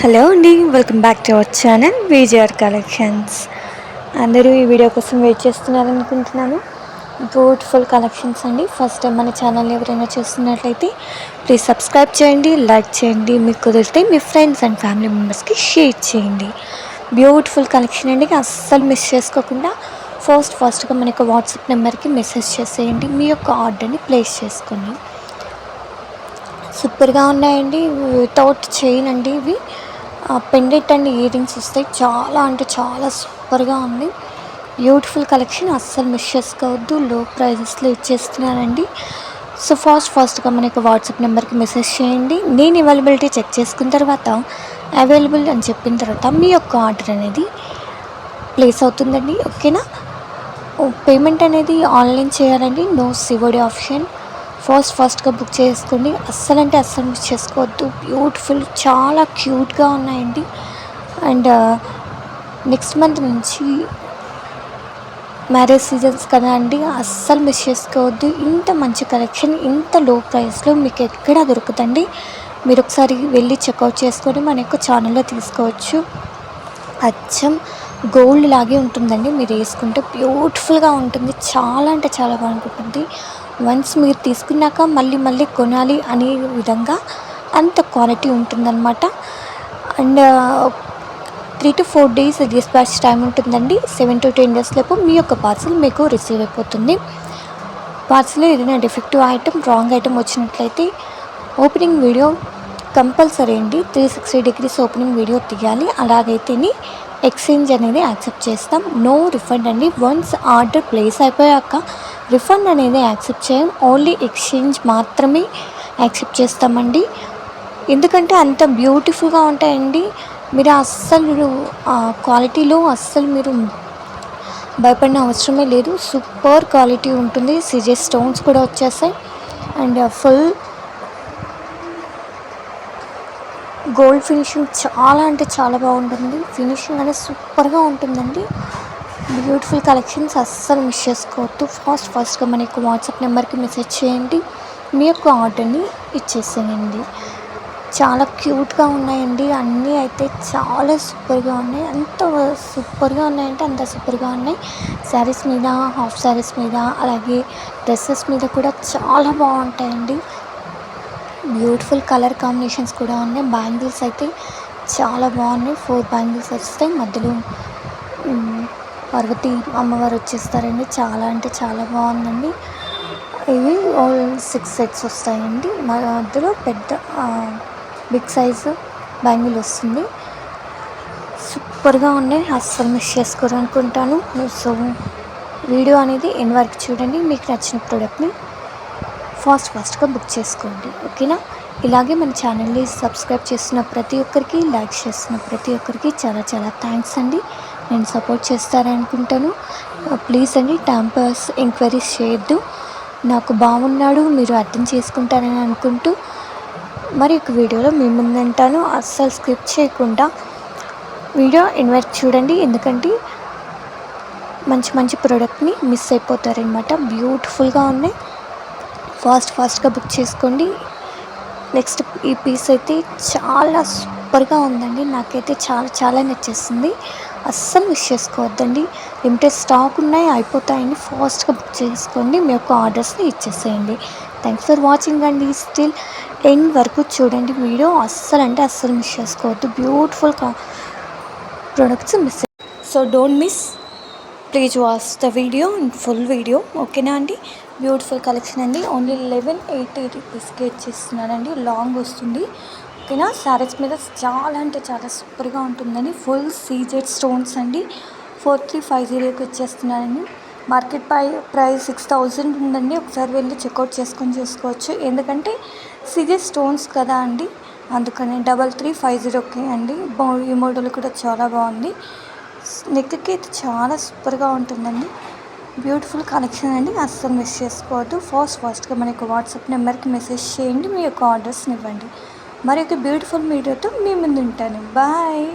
Hello అండి welcome back to our channel విజయర్ collections. అందరూ ఈ వీడియో కోసం వెయిట్ చేస్తున్నారు అనుకుంటున్నాను బ్యూటిఫుల్ కలెక్షన్స్ అండి. ఫస్ట్ టైం మన ఛానల్ ఎవరైనా చూస్తున్నట్లయితే ప్లీజ్ సబ్స్క్రైబ్ చేయండి లైక్ చేయండి మీకు కుదిరితే మీ ఫ్రెండ్స్ అండ్ ఫ్యామిలీ మెంబర్స్కి షేర్ చేయండి. బ్యూటిఫుల్ కలెక్షన్ అండి. అస్సలు మిస్ చేసుకోకుండా ఫస్ట్ ఫస్ట్గా మనకి వాట్సాప్ నెంబర్కి మెసేజ్ చేసేయండి. మీ యొక్క ఆర్డర్ని ప్లేస్ చేసుకోండి సూపర్గా ఉన్నాయండి. వితౌట్ చైన్ అండి ఇవి. పెండెట్ అండ్ ఇయరింగ్స్ వస్తాయి చాలా అంటే చాలా సూపర్గా ఉంది. Beautiful collection. అస్సలు మిస్ చేసుకోవద్దు. లో ప్రైజెస్లో ఇచ్చేస్తున్నానండి. సో ఫాస్ట్ ఫాస్ట్గా మనకి వాట్సాప్ నెంబర్కి మెసేజ్ చేయండి. నేను అవైలబిలిటీ చెక్ చేసుకున్న తర్వాత అవైలబుల్ అని చెప్పిన తర్వాత మీ యొక్క ఆర్డర్ అనేది ప్లేస్ అవుతుందండి. ఓకేనా? పేమెంట్ అనేది ఆన్లైన్ చేయాలండి. No COD option. ఫస్ట్ ఫస్ట్గా బుక్ చేసుకోండి. అస్సలు అంటే అస్సలు మిస్ చేసుకోవద్దు. బ్యూటిఫుల్ చాలా క్యూట్గా ఉన్నాయండి. అండ్ నెక్స్ట్ మంత్ నుంచి మ్యారేజ్ సీజన్స్ కదా అండి. అస్సలు మిస్ చేసుకోవద్దు. ఇంత మంచి కలెక్షన్ ఇంత లో ప్రైస్లో మీకు ఎక్కడ దొరుకుతండి? మీరు ఒకసారి వెళ్ళి చెక్అవుట్ చేసుకొని మన యొక్క ఛానల్లో తీసుకోవచ్చు. అచ్చం. గోల్డ్ లాగే ఉంటుందండి. మీరు వేసుకుంటే బ్యూటిఫుల్గా ఉంటుంది. చాలా అంటే చాలా బాగుంటుంది. వన్స్ మీరు తీసుకున్నాక మళ్ళీ మళ్ళీ కొనాలి అనే విధంగా అంత క్వాలిటీ ఉంటుందన్నమాట. And three to four days dispatch time ఉంటుందండి. సెవెన్ టు టెన్ డేస్ లోపు మీ యొక్క పార్సల్ మీకు రిసీవ్ అయిపోతుంది. పార్సల్ ఏదైనా డిఫెక్టివ్ ఐటమ్ రాంగ్ ఐటమ్ వచ్చినట్లయితే ఓపెనింగ్ వీడియో కంపల్సరీ అండి three sixty degrees opening video తీయాలి. అలాగైతేనే ఎక్స్చేంజ్ అనేది యాక్సెప్ట్ చేస్తాం. నో రిఫండ్ అండి. వన్స్ ఆర్డర్ ప్లేస్ అయిపోయాక రిఫండ్ అనేది యాక్సెప్ట్ చేయం. ఓన్లీ ఎక్స్చేంజ్ మాత్రమే యాక్సెప్ట్ చేస్తామండి. ఎందుకంటే అంత బ్యూటిఫుల్గా ఉంటాయండి. మీరు అస్సలు క్వాలిటీలో అస్సలు మీరు భయపడిన అవసరమే లేదు. సూపర్ క్వాలిటీ ఉంటుంది. సిజే స్టోన్స్ కూడా వచ్చేస్తాయి. అండ్ ఫుల్ గోల్డ్ ఫినిషింగ్ చాలా అంటే చాలా బాగుంటుంది. ఫినిషింగ్ అనేది సూపర్గా ఉంటుందండి. బ్యూటిఫుల్ కలెక్షన్స్ అస్సలు మిస్ చేసుకోవద్దు. ఫాస్ట్ ఫాస్ట్గా మన యొక్క వాట్సాప్ నెంబర్కి మెసేజ్ చేయండి. మీ యొక్క ఆర్డర్ని ఇచ్చేసేయండి. చాలా క్యూట్గా ఉన్నాయండి. అన్నీ అయితే చాలా సూపర్గా ఉన్నాయి. అంత సూపర్గా ఉన్నాయంటే అంత సూపర్గా ఉన్నాయి. శారీస్ మీద హాఫ్ శారీస్ మీద అలాగే డ్రెస్సెస్ మీద కూడా చాలా బాగుంటాయండి. బ్యూటిఫుల్ కలర్ కాంబినేషన్స్ కూడా ఉన్నాయి. బ్యాంగిల్స్ అయితే చాలా బాగున్నాయి. ఫోర్ బ్యాంగిల్స్ వస్తాయి. మధ్యలో పార్వతి అమ్మవారు వచ్చేస్తారండి. చాలా అంటే చాలా బాగుందండి. ఇవి ఆల్ సిక్స్ సెట్స్ వస్తాయండి. మధ్యలో పెద్ద బిగ్ సైజు బ్యాంగిల్ వస్తుంది. సూపర్గా ఉన్నాయి. అస్సలు మిస్ చేసుకోరు అనుకుంటాను సో వీడియో అనేది ఎన్ వరకు చూడండి. మీకు నచ్చిన ప్రోడక్ట్ని ఫాస్ట్ ఫాస్ట్గా బుక్ చేసుకోండి ఓకేనా? ఇలాగే మన ఛానల్ని సబ్స్క్రైబ్ చేస్తున్న ప్రతి ఒక్కరికి లైక్ చేస్తున్న ప్రతి ఒక్కరికి చాలా చాలా థ్యాంక్స్ అండి. నేను సపోర్ట్ చేస్తారనుకుంటాను. ప్లీజ్ అండి టైంపాస్ ఎంక్వైరీస్ చేయొద్దు. నాకు బాగున్నాడు మీరు అర్థం చేసుకుంటారని అనుకుంటూ మరి ఒక వీడియోలో మీ ముందంటాను అస్సలు స్క్రిప్ట్ చేయకుండా వీడియో ఇన్వైట్ చూడండి. ఎందుకంటే మంచి మంచి ప్రోడక్ట్ని మిస్ అయిపోతారనమాట. బ్యూటిఫుల్గా ఉన్నాయి. ఫాస్ట్ ఫాస్ట్గా బుక్ చేసుకోండి. నెక్స్ట్ ఈ పీస్ అయితే చాలా సూపర్గా ఉందండి. నాకైతే చాలా చాలా నచ్చేస్తుంది అస్సలు మిస్ చేసుకోవద్దండి. లిమిటెడ్ స్టాక్ ఉన్నాయి అయిపోతాయండి. ఫాస్ట్గా బుక్ చేసుకోండి. మీ యొక్క ఆర్డర్స్ని ఇచ్చేసేయండి. థ్యాంక్స్ ఫర్ వాచింగ్ అండి. స్టిల్ ఎండ్ వరకు చూడండి వీడియో. అస్సలు అంటే అస్సలు మిస్ చేసుకోవద్దు. Beautiful products miss so don't miss. Please watch the video and full video. ఓకేనా అండి? బ్యూటిఫుల్ కలెక్షన్ అండి. ఓన్లీ లెవెన్ ఎయిటీ రూపీస్కి ఇచ్చేస్తున్నానండి లాంగ్ వస్తుంది. ఓకేనా? శారీస్ మీద చాలా అంటే చాలా సూపర్గా ఉంటుందండి. ఫుల్ సీజెడ్ స్టోన్స్ అండి. ఫోర్ త్రీ ఫైవ్ జీరోకి ఇచ్చేస్తున్నానండి మార్కెట్ ప్రై ప్రైస్ సిక్స్ థౌజండ్ ఉందండి. ఒకసారి వెళ్ళి చెక్అవుట్ చేసుకొని చూసుకోవచ్చు. ఎందుకంటే సీజెడ్ స్టోన్స్ కదా అండి. అందుకని డబల్ త్రీ ఫైవ్ జీరోకి అండి. ఈ మోడల్ కూడా చాలా బాగుంది. నెక్కి అయితే చాలా సూపర్గా ఉంటుందండి. బ్యూటిఫుల్ కలెక్షన్ అండి. అస్సలు మిస్ చేసుకోవద్దు. ఫాస్ట్ ఫాస్ట్గా మన యొక్క వాట్సాప్ నెంబర్కి మెసేజ్ చేయండి. మీ యొక్క ఆర్డర్స్ని ఇవ్వండి. మరి యొక్క బ్యూటిఫుల్ వీడియోతో మీ ముందు ఉంటాను. బాయ్.